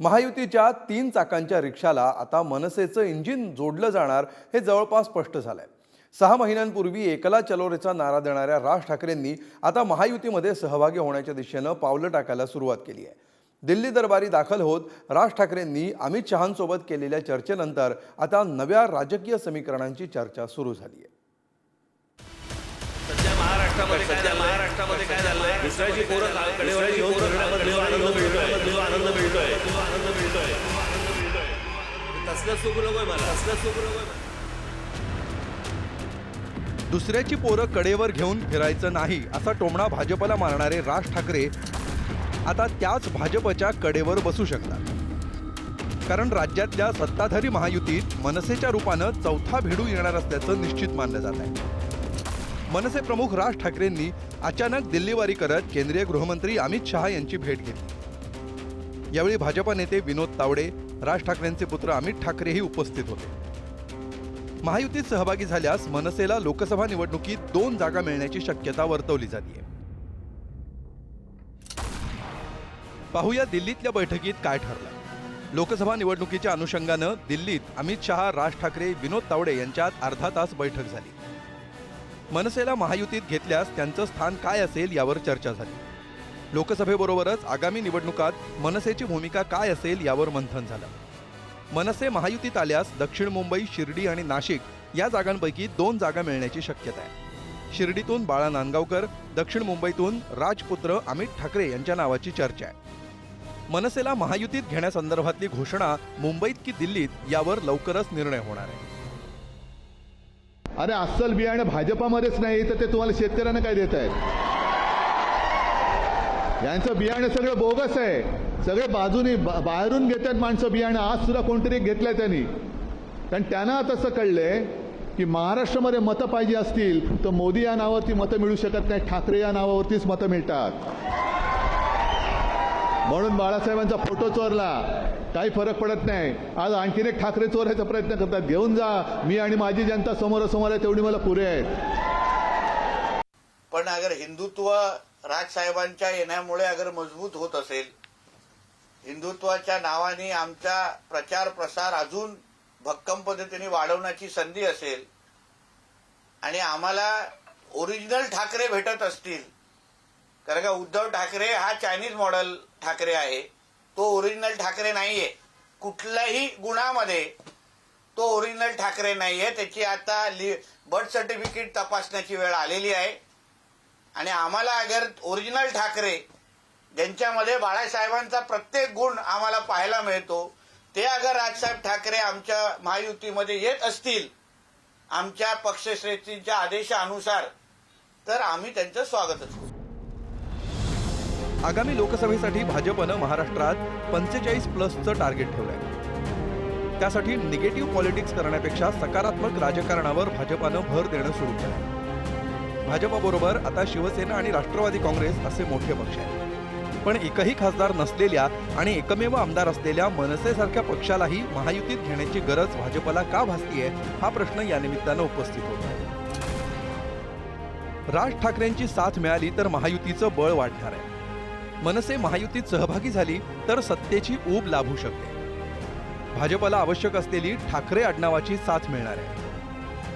महायुतीच्या तीन चाकांच्या रिक्षाला आता मनसेचं इंजिन जोडलं जाणार हे जवळपास स्पष्ट झालंय. सहा महिन्यांपूर्वी एकला चलोरेचा नारा देणाऱ्या राज ठाकरेंनी आता महायुतीमध्ये सहभागी होण्याच्या दिशेनं पावलं टाकायला सुरुवात केली आहे. दिल्ली दरबारी दाखल होत राज ठाकरेंनी अमित शहांसोबत केलेल्या चर्चेनंतर आता नव्या राजकीय समीकरणांची चर्चा सुरू झाली आहे. सध्या महाराष्ट्रामध्ये काय झालंय दुसऱ्याची पोरं का- कडेवर घेऊन फिरण्यामध्ये जो आनंद मिळतोय आनंद मिळतोय आनंद मिळतोय तसलं सुख नकोय मला. तसलं सुख नकोय मला. दुसऱ्याची पोरं कडेवर घेऊन फिरायचं नाही असा टोमणा भाजपला मारणारे राज ठाकरे आता त्याच भाजपच्या कडेवर बसू शकतात. कारण राज्यातल्या सत्ताधारी महायुतीत मनसेच्या रूपानं चौथा भेडू येणार असल्याचं निश्चित मानलं जात आहे. मनसे प्रमुख राज ठाकरेंनी अचानक दिल्लीवारी करत केंद्रीय गृहमंत्री अमित शहा यांची भेट घेतली. यावेळी भाजपा नेते विनोद तावडे राज ठाकरेंचे पुत्र अमित ठाकरेही उपस्थित होते. महायुतीत सहभागी झाल्यास मनसेला लोकसभा निवडणुकीत दोन जागा मिळण्याची शक्यता वर्तवली जाते पाहूया दिल्लीतल्या बैठकीत काय ठरलं. लोकसभा निवडणुकीच्या अनुषंगानं दिल्लीत अमित शहा राज ठाकरे विनोद तावडे यांच्यात अर्धा तास बैठक झाली. मनसेला महायुतीत घेतल्यास त्यांचं स्थान काय असेल यावर चर्चा झाली. लोकसभेबरोबरच आगामी निवडणुकात मनसेची भूमिका काय असेल यावर मंथन झालं. मनसे महायुतीत आल्यास दक्षिण मुंबई शिर्डी आणि नाशिक या जागांपैकी दोन जागा मिळण्याची शक्यता आहे. शिर्डीतून बाळा नांदगावकर दक्षिण मुंबईतून राजपुत्र अमित ठाकरे यांच्या नावाची चर्चा आहे. मनसेला महायुतीत घेण्यासंदर्भातली घोषणा मुंबईत की दिल्लीत यावर लवकरच निर्णय होणार आहे. अरे अस्सल बियाणं भाजपामध्येच नाही तर ते तुम्हाला शेतकऱ्यांना काय देत आहेत? यांचं बियाणं सगळं बोगस आहे. सगळे बाजूनी बा- बाहेरून घेतात माणसं बियाणं आज सुद्धा कोणतरी घेतलंय त्यांनी. कारण त्यांना तसं कळलंय की महाराष्ट्रामध्ये मतं पाहिजे असतील तर मोदी या नावावरती मतं मिळू शकत नाही ठाकरे या नावावरतीच मतं मिळतात. म्हणून बाळासाहेबांचा फोटो चोरला. काही फरक पडत नाही. आज आणखीन एक ठाकरे चोरायचा प्रयत्न करतात. घेऊन जा. मी आणि माझी जनता समोरासमोर आहे तेवढी मला पुरे आहेत. पण अगर हिंदुत्व राजसाहेबांच्या येण्यामुळे अगर मजबूत होत असेल हिंदुत्वाच्या नावाने आमचा प्रचार प्रसार अजून भक्कम पद्धतीने वाढवण्याची संधी असेल आणि आम्हाला ओरिजिनल ठाकरे भेटत असतील कारण का उद्धव ठाकरे हा चायनीज मॉडेल ठाकरे आहे. तो ओरिजिनल ठाकरे नाहीये. कुठल्याही गुणामध्ये तो ओरिजिनल ठाकरे नाहीये. त्याची आता बर्थ सर्टिफिकेट तपासण्याची वेळ आलेली आहे. आणि आम्हाला अगर ओरिजिनल ठाकरे ज्यांच्यामध्ये बाळासाहेबांचा प्रत्येक गुण आम्हाला पाहायला मिळतो ते अगर राजसाहेब ठाकरे आमच्या महायुतीमध्ये येत असतील आमच्या पक्षश्रेष्ठींच्या आदेशानुसार तर आम्ही त्यांचं स्वागतच करू. आगामी लोकसभेसाठी भाजपनं महाराष्ट्रात पंचेचाळीस प्लसचं टार्गेट ठेवलंय. त्यासाठी निगेटिव्ह पॉलिटिक्स करण्यापेक्षा सकारात्मक राजकारणावर भाजपानं भर देणं सुरू केलं भाजपाबरोबर आता शिवसेना आणि राष्ट्रवादी काँग्रेस असे मोठे पक्ष आहेत. पण एकही खासदार नसलेल्या आणि एकमेव आमदार असलेल्या मनसेसारख्या पक्षालाही महायुतीत घेण्याची गरज भाजपला का भासतीये हा प्रश्न या निमित्तानं उपस्थित होतो आहे. राज ठाकरेंची साथ मिळाली तर महायुतीचं बळ वाढणार आहे. मनसे महायुतीत सहभागी झाली तर सत्तेची ऊब लाभू शकते. भाजपला आवश्यक असलेली ठाकरे आडनावाची साथ मिळणार आहे.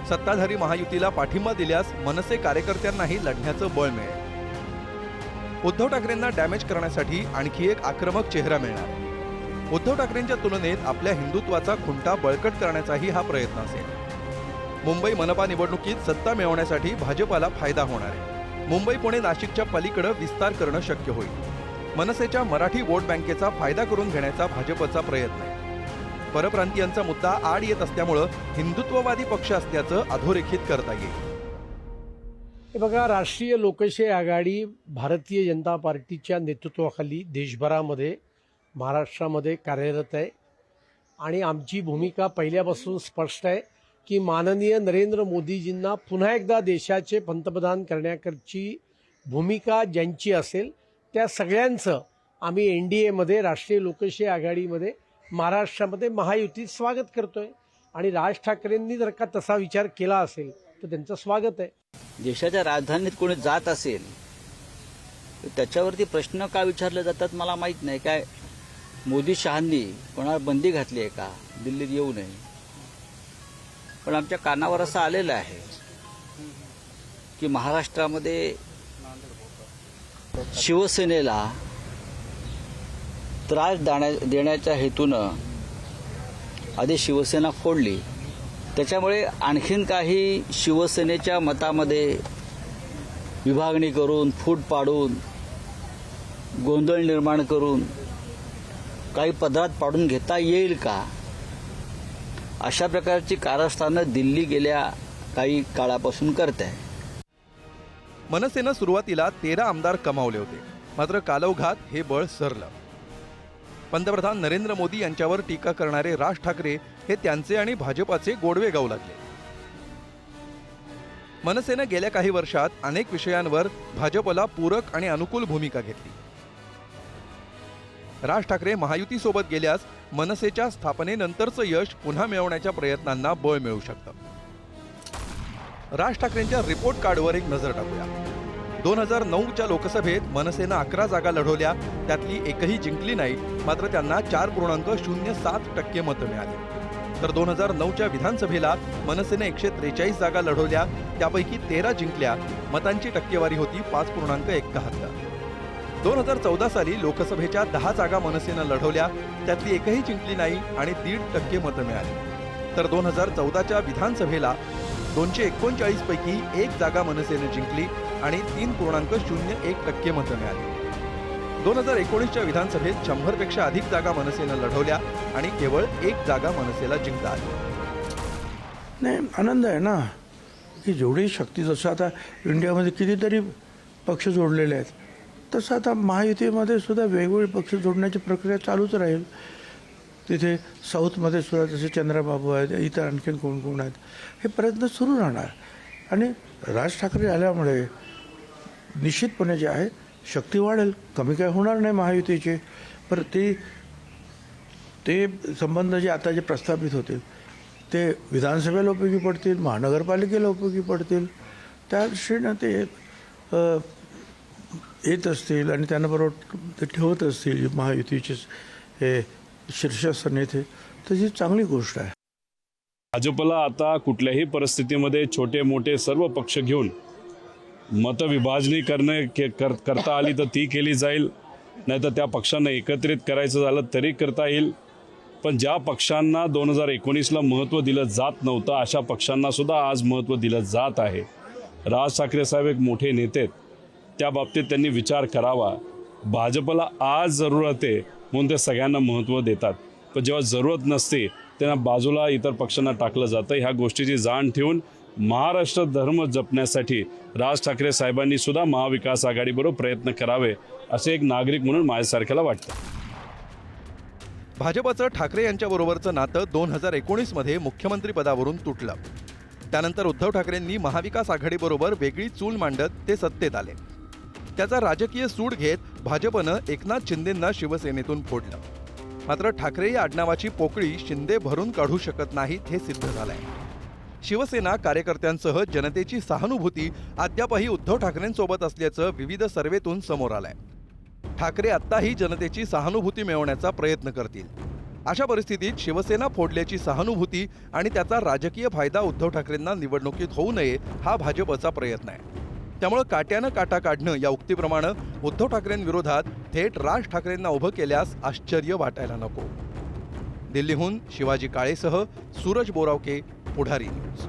सत्ताधारी महायुतीला पाठिंबा दिल्यास मनसे कार्यकर्त्यांनाही लढण्याचं बळ मिळेल. उद्धव ठाकरेंना डॅमेज करण्यासाठी आणखी एक आक्रमक चेहरा मिळणार. उद्धव ठाकरेंच्या तुलनेत आपल्या हिंदुत्वाचा खुंटा बळकट करण्याचाही हा प्रयत्न असेल. मुंबई मनपा निवडणुकीत सत्ता मिळवण्यासाठी भाजपाला फायदा होणार आहे. मुंबई पुणे नाशिकच्या पलीकडे विस्तार करणं शक्य होईल. मनसेच्या मराठी वोट बँकेचा फायदा करून घेण्याचा भाजपचा प्रयत्न. आहे परप्रांतीयांचा मुद्दा आड येत असल्यामुळं हिंदुत्ववादी पक्ष असल्याचं अधोरेखित करता येईल. हे बघा राष्ट्रीय लोकशाही आघाडी भारतीय जनता पार्टीच्या नेतृत्वाखाली देशभरामध्ये महाराष्ट्रामध्ये कार्यरत आहे. आणि आमची भूमिका पहिल्यापासून स्पष्ट आहे की माननीय नरेंद्र मोदीजींना पुन्हा एकदा देशाचे पंतप्रधान करण्याकरची भूमिका ज्यांची असेल त्या सगळ्यांचं आम्ही एन डी एमध्ये राष्ट्रीय लोकशाही आघाडीमध्ये महाराष्ट्रामध्ये महायुतीत स्वागत करतोय. आणि राज ठाकरेंनी जर का तसा विचार केला असेल तर त्यांचं स्वागत आहे. देशाच्या राजधानीत कोणी जात असेल तर त्याच्यावरती प्रश्न का विचारले जातात मला माहीत नाही. काय मोदी शहांनी कोणाला बंदी घातली आहे का? दिल्लीत येऊ नये. पण आमच्या कानावर असं आलेलं आहे की महाराष्ट्रामध्ये शिवसेनेला त्रास देण्या देण्याच्या हेतूनं आधी शिवसेना फोडली. त्याच्यामुळे आणखीन काही शिवसेनेच्या मतामध्ये विभागणी करून फूट पाडून गोंधळ निर्माण करून काही पदरात पाडून घेता येईल का? अशा प्रकारची कारस्थानं दिल्ली गेल्या काही काळापासून करत आहे मनसेनं सुरुवातीला तेरा आमदार कमावले होते. मात्र कालवघात हे बळ सरलं. पंतप्रधान नरेंद्र मोदी यांच्यावर टीका करणारे राज ठाकरे हे त्यांचे आणि भाजपाचे गोडवे गाऊ लागले. मनसेनं गेल्या काही वर्षात अनेक विषयांवर भाजपला पूरक आणि अनुकूल भूमिका घेतली. राज ठाकरे महायुतीसोबत गेल्यास मनसेच्या स्थापनेनंतरचं यश पुन्हा मिळवण्याच्या प्रयत्नांना बळ मिळू शकतं. राज ठाकरेंच्या रिपोर्ट कार्डवर एक नजर टाकूया. दोन हजार नऊच्या लोकसभेत मनसेनं अकरा जागा लढवल्या. त्यातली एकही जिंकली नाही. मात्र त्यांना चार पूर्णांक शून्य सात टक्के मतं मिळाली. तर दोन हजार नऊच्या विधानसभेला मनसेनं एकशे त्रेचाळीस जागा लढवल्या. त्यापैकी तेरा जिंकल्या. मतांची टक्केवारी होती पाच पूर्णांक एकाहत्तर. दोन हजार चौदा साली लोकसभेच्या दहा जागा मनसेनं लढवल्या. त्यातली एकही जिंकली नाही आणि दीड टक्के मतं मिळाली. तर दोन हजार चौदाच्या विधानसभेला दोनशे एकोणचाळीस पैकी एक जागा मनसेनं जिंकली आणि तीन पूर्णांक शून्य एक टक्के मतं मिळाली. दोन हजार एकोणीसच्या विधानसभेत शंभरपेक्षा अधिक जागा मनसेनं लढवल्या आणि केवळ एक जागा मनसेला जिंकता आली. नाही आनंद आहे ना की जेवढी शक्ती जसं आता इंडियामध्ये कितीतरी पक्ष जोडलेले आहेत तसं आता महायुतीमध्ये सुद्धा वेगवेगळे पक्ष जोडण्याची प्रक्रिया चालूच राहील. तिथे साऊथमध्ये सुद्धा जसे चंद्रबाबू आहेत इतर आणखीन कोण कोण आहेत हे प्रयत्न सुरू राहणार. आणि राज ठाकरे आल्यामुळे निश्चितपणे जे आहे शक्ती वाढेल. कमी काय होणार नाही महायुतीचे. पर ते ते संबंध जे आता जे प्रस्थापित होतील ते विधानसभेला उपयोगी पडतील महानगरपालिकेला उपयोगी पडतील. त्या दृष्टीनं ते येत असतील आणि त्यांना बरोबर ते ठेवत असतील महायुतीचे हे शीर्षस्थ नेते तर ही चांगली गोष्ट आहे. भाजपला आता कुठल्याही परिस्थितीमध्ये छोटे मोठे सर्व पक्ष घेऊन मतविभाजनी करणे के कर करता आली तर ती केली जाईल. नाहीतर त्या पक्षांना एकत्रित करायचं झालं तरी करता येईल. पण ज्या पक्षांना दोन हजार एकोणीसला महत्त्व दिलं जात नव्हतं अशा पक्षांनासुद्धा आज महत्त्व दिलं जात आहे. राज ठाकरे साहेब एक मोठे नेते आहेत. त्या बाबतीत त्यांनी विचार करावा. भाजपला आज जरूरत आहे म्हणून ते सगळ्यांना महत्त्व देतात. पण जेव्हा जरूरत नसते त्यांना बाजूला इतर पक्षांना टाकलं जातं. ह्या गोष्टीची जाण ठेवून महाराष्ट्र धर्म जपण्यासाठी राज ठाकरे साहेबांनी सुद्धा महाविकास आघाडीबरोबर प्रयत्न करावे असे एक नागरिक म्हणून माझ्यासारख्याला वाटतं. भाजपाचं ठाकरे यांच्याबरोबरचं नातं दोन हजार एकोणीसमध्ये मुख्यमंत्रीपदावरून तुटलं. त्यानंतर उद्धव ठाकरेंनी महाविकास आघाडीबरोबर वेगळी चूल मांडत ते सत्तेत आले. त्याचा राजकीय सूड घेत भाजपनं एकनाथ शिंदेंना शिवसेनेतून फोडलं. मात्र ठाकरे या आडनावाची पोकळी शिंदे भरून काढू शकत नाहीत हे सिद्ध झालंय. शिवसेना कार्यकर्त्यांसह जनतेची सहानुभूती अद्यापही उद्धव ठाकरेंसोबत असल्याचं विविध सर्वेतून समोर आलंय. ठाकरे आत्ताही जनतेची सहानुभूती मिळवण्याचा प्रयत्न करतील. अशा परिस्थितीत शिवसेना फोडल्याची सहानुभूती आणि त्याचा राजकीय फायदा उद्धव ठाकरेंना निवडणुकीत होऊ नये हा भाजपचा प्रयत्न आहे. त्यामुळे काट्यानं काटा काढणं या उक्तीप्रमाणे उद्धव ठाकरेंविरोधात थेट राज ठाकरेंना उभं केल्यास आश्चर्य वाटायला नको. दिल्लीहून शिवाजी काळेसह सूरज बोरावके पुढारी न्यूज.